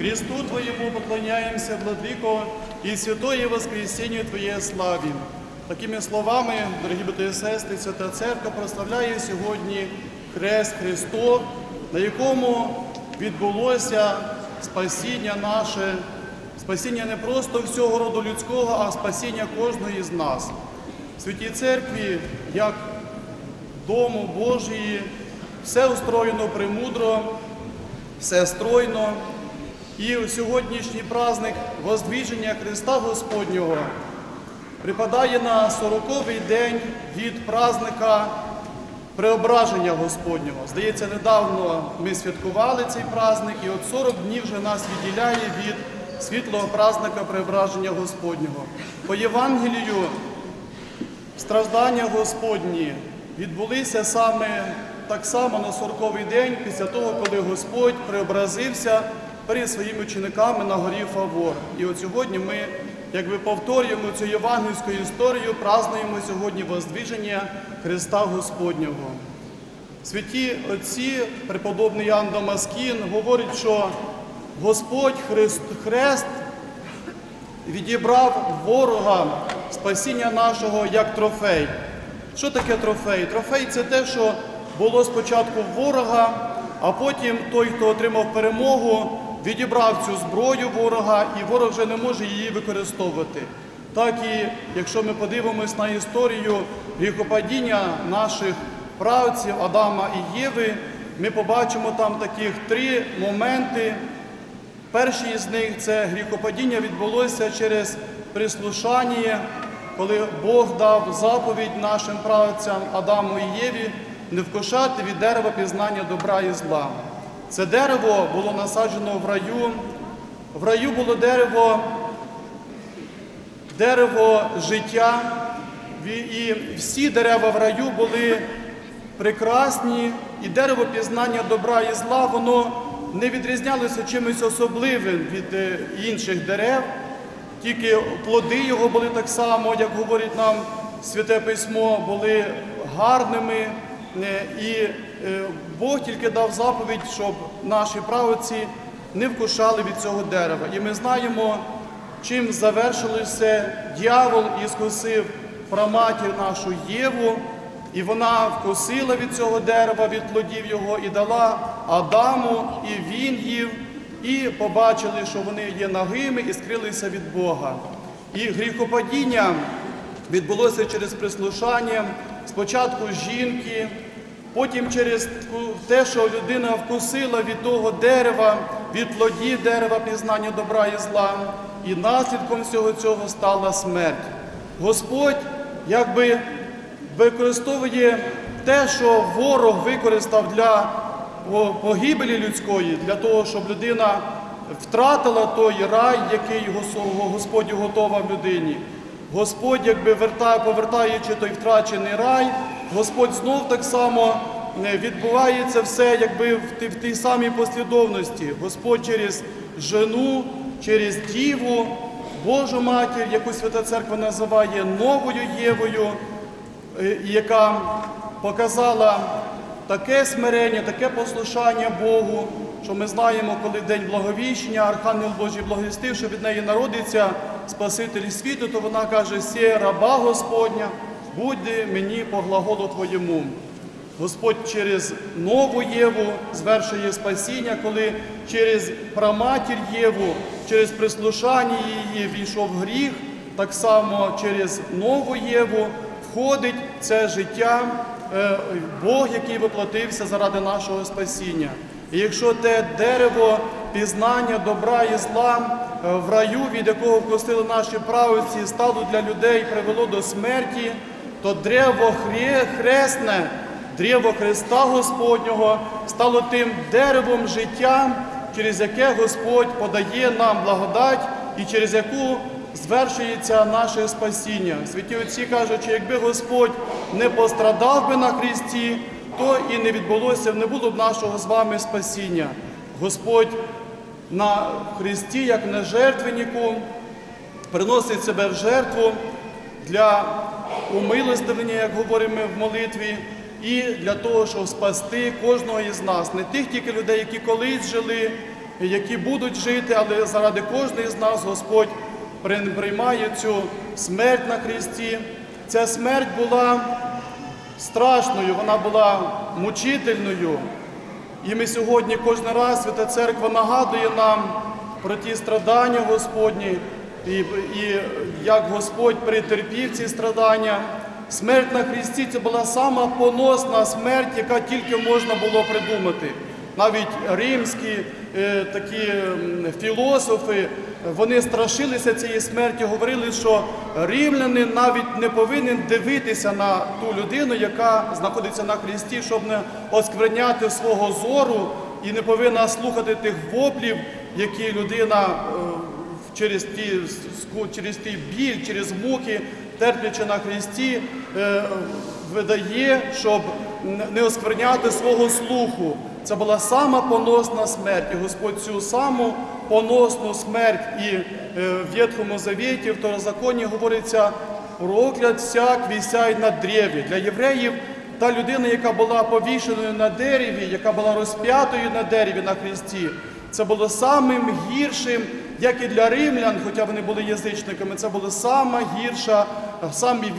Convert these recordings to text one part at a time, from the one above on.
Христу Твоему поклоняемся, Владыко, и святое воскресенье Твоє славі. Такими словами, дорогі брати і сестри, Свята Церква прославляє сьогодні Хрест Христов, на якому відбулося спасіння наше, спасіння не просто всього роду людського, а спасіння кожного із нас. В Святій Церкві, як Дому Божії, все устроєно премудро, все стройно. І сьогоднішній праздник Воздвіження Христа Господнього припадає на 40-й день від праздника Преображення Господнього. Здається, недавно ми святкували цей праздник, і от 40 днів вже нас відділяє від світлого праздника Преображення Господнього. По Євангелію страждання Господні відбулися саме так само на 40-й день після того, коли Господь преобразився перед своїми учениками на горі Фавор. І от сьогодні ми якби повторюємо цю євангельську історію, празднуємо сьогодні воздвіження Христа Господнього. Святі отці, преподобний Ян Дамаскін, говорить, що Господь Христ, Хрест відібрав ворога спасіння нашого як трофей. Що таке трофей? Трофей це те, що було спочатку ворога, а потім той, хто отримав перемогу, відібрав цю зброю ворога, і ворог вже не може її використовувати. Так і якщо ми подивимось на історію гріхопадіння наших правців Адама і Єви, ми побачимо там таких три моменти, Перший із них це гріхопадіння відбулося через прислушання, коли Бог дав заповідь нашим правцям Адаму і Єві не вкушати від дерева пізнання добра і зла. Це дерево було насаджено в раю. В раю було дерево, дерево життя, і всі дерева в раю були прекрасні, і дерево пізнання добра і зла, воно не відрізнялося чимось особливим від е, інших дерев, тільки плоди його були так само, як говорить нам Святе Письмо, були гарними. Е, І Бог тільки дав заповідь, щоб наші правоці не вкушали від цього дерева. І ми знаємо, чим завершилося дьявол і скусив праматір нашу Єву, і вона вкусила від цього дерева, від плодів його, і дала Адаму, і він їв, і побачили, що вони є нагими і скрилися від Бога. І гріхопадіння відбулося через прислушання спочатку жінки, потім через те, що людина вкусила від того дерева, від плодів дерева пізнання добра і зла, і наслідком всього цього стала смерть. Господь якби використовує те, що ворог використав для погибелі людської, для того, щоб людина втратила той рай, який Господь готував людині. Господь, якби повертаючи той втрачений рай, Господь знов так само е, відбувається все, якби в тій, самій послідовності. Господь через жену, через діву, Божу матір, яку Свята Церква називає новою Євою, е, яка показала таке смирення, таке послушання Богу, що ми знаємо, коли день благовіщення, Архангел Божий благовістив, що від неї народиться Спаситель світу, то вона каже: «Сє раба Господня, буде мені по глаголу Твоєму. Господь через нову Єву звершує спасіння, коли через праматір Єву, через прислушання її війшов гріх, так само через нову Єву входить це життя е, Бог, який воплотився заради нашого спасіння. І якщо те дерево пізнання добра і зла е, в раю, від якого вкусили наші правиці, стало для людей, привело до смерті, то древо хресне, древо Христа Господнього стало тим деревом життя, через яке Господь подає нам благодать і через яку звершується наше спасіння. Святі отці кажуть, що якби Господь не пострадав би на Христі, то і не відбулося, не було б нашого з вами спасіння. Господь на Христі, як на жертвеннику, приносить себе в жертву для умилостивлення, як говоримо в молитві, і для того, щоб спасти кожного із нас, не тих тільки людей, які колись жили які будуть жити, але заради кожної з нас Господь приймає цю смерть на Христі. Ця смерть була страшною, вона була мучительною. І ми сьогодні кожен раз Свята Церква нагадує нам про ті страдання Господні, і, і як Господь претерпів ці страдання. Смерть на Христі це була сама поносна смерть, яка тільки можна було придумати. Навіть римські е, такі філософи, вони страшилися цієї смерті, говорили, що римлянин навіть не повинен дивитися на ту людину, яка знаходиться на хресті, щоб не оскверняти свого зору і не повинна слухати тих воплів, які людина е, через ті через ті біль, через муки, терплячи на хресті, е, видає, щоб не- оскверняти свого слуху. Це була сама поносна смерть. І Господь цю саму поносну смерть і е, в Ветхому Завіті, в Второзаконі говориться проклят всяк вісяй на древі. Для євреїв та людина, яка була повішеною на дереві, яка була розп'ятою на дереві на хресті, це було самим гіршим, як і для римлян, хоча вони були язичниками, це було сама гірша, самий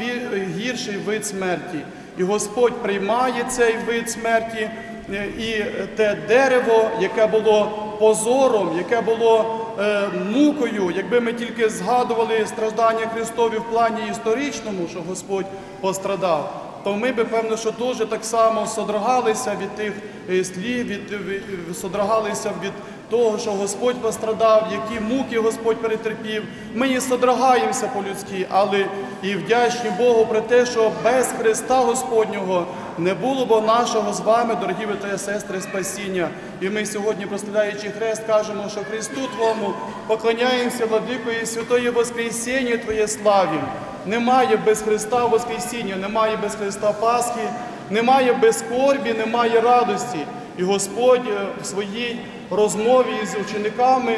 гірший вид смерті. І Господь приймає цей вид смерті, е, і те дерево, яке було позором, яке було е, мукою, якби ми тільки згадували страждання Христові в плані історичному, що Господь пострадав, то ми би, певно, що теж так само содрогалися від тих е, слів, від, від- содрогалися від того, що Господь пострадав, які муки Господь перетерпів. Ми і содрогаємося по-людськи, але і вдячні Богу про те, що без Христа Господнього не було б нашого з вами, дорогі і сестри, спасіння. І ми сьогодні, прославляючи хрест, кажемо, що Христу Твому поклоняємося, владико і святої Воскресіння Твоє славім. Немає без Христа Воскресіння, немає без Христа Пасхи, немає без скорбі, немає радості. І Господь е, в своїй розмові з учениками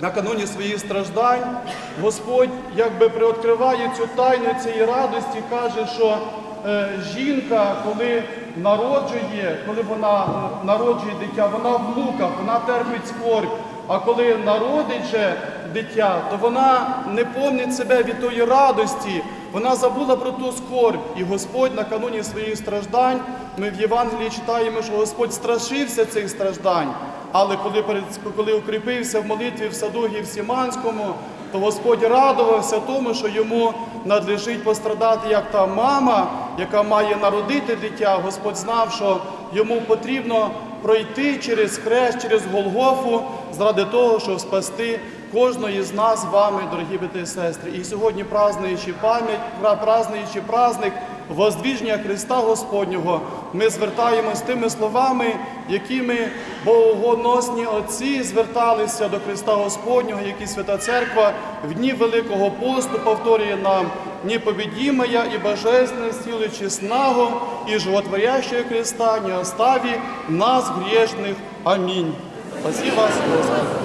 накануні своїх страждань, Господь якби приоткриває цю тайну цієї радості, каже, що е, жінка, коли народжує, коли вона е, народжує дитя, вона в муках, вона терпить скорбь. А коли народить же дитя, то вона не помнить себе від тої радості, вона забула про ту скорбь. І Господь накануні своїх страждань, ми в Євангелії читаємо, що Господь страшився цих страждань. Але коли, перед, коли укріпився в молитві в саду Гівсіманському, то Господь радувався тому, що йому надлежить пострадати як та мама, яка має народити дитя. Господь знав, що йому потрібно пройти через хрест, через Голгофу, заради того, щоб спасти кожної з нас з вами, дорогі брати і сестри. І сьогодні, празднуючи пам'ять, пра- празднуючи праздник Воздвіження Христа Господнього, ми звертаємось тими словами, якими богоносні отці зверталися до Христа Господнього, які Свята Церква в дні Великого посту повторює нам непобедимая и божественная сила честного и животворящего Христа не остави нас грешных. Аминь. Спасибо вас.